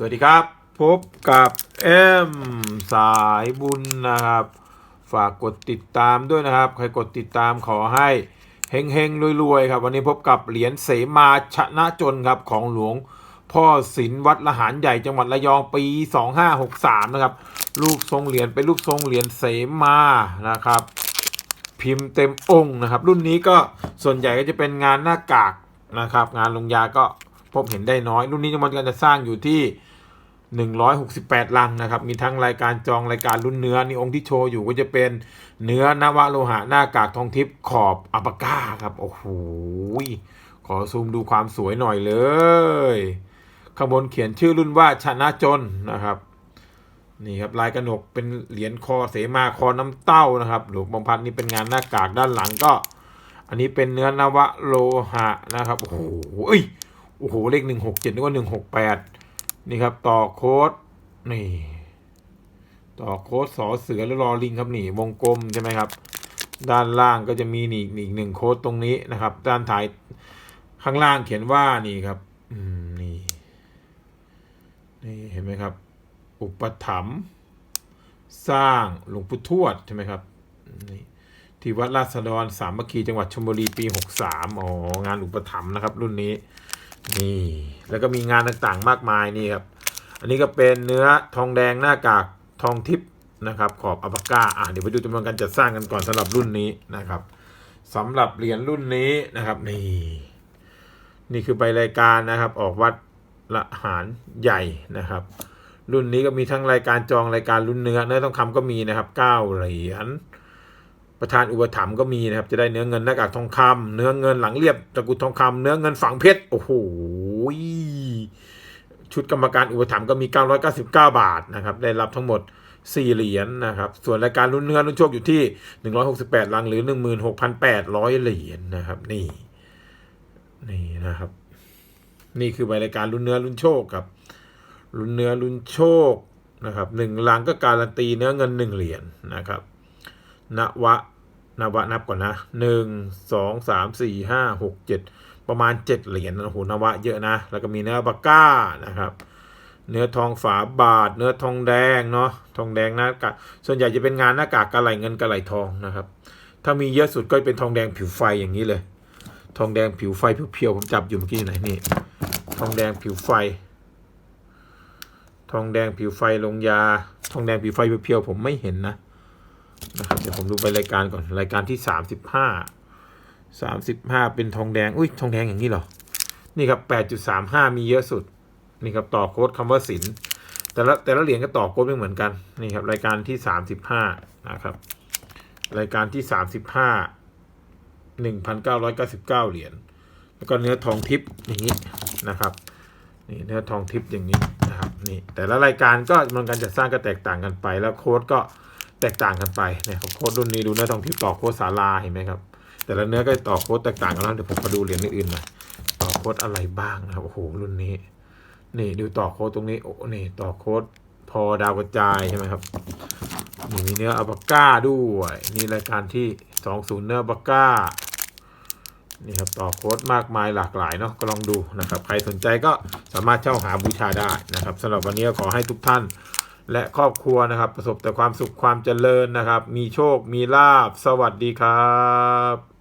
สวัสดีครับ พบกับเอ็มสายบุญนะครับ ฝากกดติดตามด้วยนะครับ ใครกดติดตามขอให้เฮงเฮงๆรวยๆครับ วันนี้พบกับเหรียญเสมาชนะจนครับของหลวงพ่อศิลวัดละหารใหญ่จังหวัดระยองปี 2563 นะครับลูกทรงเหรียญเป็นลูกทรงเหรียญเสมานะครับ พิมพ์เต็มองค์นะครับ รุ่นนี้ก็ส่วนใหญ่ก็จะเป็นงานหน้ากากนะครับ งานลงยาก็ พบเห็นได้น้อย รุ่นนี้จำนการจะสร้างอยู่ที่ 168 ลังนะครับ มีทั้งรายการจองรายการรุ่นเนื้อนี่องค์ที่โชว์อยู่ก็จะเป็นเนื้อนวโลหะหน้ากากทองทิพย์ขอบอัปปาก้าครับ โอ้โห ขอซูมดูความสวยหน่อยเลยข้างบนเขียนชื่อรุ่นว่าชนะจนนะครับ นี่ครับลายกระหนกเป็นเหรียญคอเสมาคอน้ำเต้านะครับ หลวงบางพัดนี่เป็นงานหน้ากากด้านหลังก็ อันนี้เป็นเนื้อนวโลหะนะครับ โอ้โหเอ้ย โอ้โห เลขหนึ่งหกเจ็ดนึกว่าหนึ่งหกแปดนี่ครับ ต่อโค้ดนี่ ต่อโค้ดสอเสือแล้วรอลิงครับนี่ วงกลมใช่ไหมครับ ด้านล่างก็จะมีนี่อีกหนึ่งโค้ดตรงนี้นะครับ ด้านท้ายข้างล่างเขียนว่านี่ครับอืมนี่ นี่เห็นไหมครับ อุปถัมภ์สร้างหลวงปู่ทวดใช่ไหมครับนี่ที่วัดราษฎรสามัคคีจังหวัดชลบุรีปี 63อ๋องานอุปถัมภ์นะครับ รุ่นนี้ นี่ แล้วก็มีงานต่างๆมากมายนี่ครับ อันนี้ก็เป็นเนื้อทองแดงหน้ากากทองทิพย์นะครับ ขอบอัปก้าอะเดี๋ยวไปดูจำนวนการจัดสร้างกันก่อนสำหรับรุ่นนี้นะครับสำหรับเหรียญรุ่นนี้นะครับนี่นี่คือใบรายการนะครับ ออกวัดละหารใหญ่นะครับ รุ่นนี้ก็มีทั้งรายการจองรายการรุ่นเนื้อเนื้อทองคำก็มีนะครับเก้าเหรียญ ประธานอุปถัมภ์ก็มีนะครับ จะได้เนื้อเงินหน้ากากทองคำเนื้อเงินหลังเรียบตะกุดทองคำเนื้อเงินฝังเพชรโอ้โหชุดกรรมการอุปถัมภ์ก็มี 999 บาทนะครับ ได้รับทั้งหมด 4 เหรียญนะครับ ส่วนรายการรุ่นเนื้อรุ่นโชคอยู่ที่ 168 ลังหรือ 16,800 เหรียญนะครับ นี่ นี่นะครับ นี่คือใบรายการรุ่นเนื้อรุ่นโชคครับรุ่นเนื้อรุ่นโชคนะครับหนึ่งลังก็การันตีเนื้อเงินหนึ่งเหรียญนะครับ นวะนวะนับก่อนนะหนึ่งสองสามสี่ห้าหกเจ็ดประมาณเจ็ดเหรียญโอ้โหนวะเยอะนะ แล้วก็มีเนื้อปาก้านะครับ เนื้อทองฝาบาท เนื้อทองแดงเนาะทองแดงหน้ากากส่วนใหญ่จะเป็นงานหน้ากากกระไหลเงินกระไหลทองนะครับ ถ้ามีเยอะสุดก็เป็นทองแดงผิวไฟอย่างนี้เลย ทองแดงผิวไฟเพียวๆผมจับอยู่เมื่อกี้อยู่ไหนนี่ทองแดงผิวไฟ ทองแดงผิวไฟลงยา ทองแดงผิวไฟเพียวๆผมไม่เห็นนะ นะครับเดี๋ยวผมดูไปรายการก่อนรายการที่สามสิบห้าสามสิบห้าเป็นทองแดง อุ้ยทองแดงอย่างนี้เหรอ นี่ครับแปดจุดสามห้ามีเยอะสุด นี่ครับต่อโค้ดคำว่าสินแต่ละแต่ละเหรียญก็ต่อโค้ดไม่เหมือนกันนี่ครับรายการที่สามสิบห้านะครับ รายการที่สามสิบห้าหนึ่งพันเก้าร้อยเก้าสิบเก้าเหรียญแล้วก็เนื้อทองทิพย์อย่างนี้นะครับนี่เนื้อทองทิพย์อย่างนี้นะครับนี่แต่ละรายการก็จำนวนการจัดสร้างก็แตกต่างกันไป แล้วโค้ดก็ แตกต่างกันไปเนี่ยครับโค้ดรุ่นนี้ดูเนื้อทองทิพย์ต่อโค้ดสาราเห็นไหมครับ แต่ละเนื้อก็ต่อโค้ดแตกต่างกันแล้วเดี๋ยวผมมาดูเหรียญอื่นๆหน่อยต่อโค้ดอะไรบ้างนะครับโอ้โหรุ่นนี้ นี่ดูต่อโค้ดตรงนี้โอ้นี่ต่อโค้ดพอดาวกระจายใช่ไหมครับนี่มีเนื้ออัปก้าด้วยนี่รายการที่20เนื้ออัปก้านี่ครับต่อโค้ดมากมายหลากหลายเนาะก็ลองดูนะครับ ใครสนใจก็สามารถเช่าหาบูชาได้นะครับสำหรับวันนี้ก็ขอให้ทุกท่าน และครอบครัวนะครับ ประสบแต่ความสุขความเจริญนะครับ มีโชคมีลาบสวัสดีครับ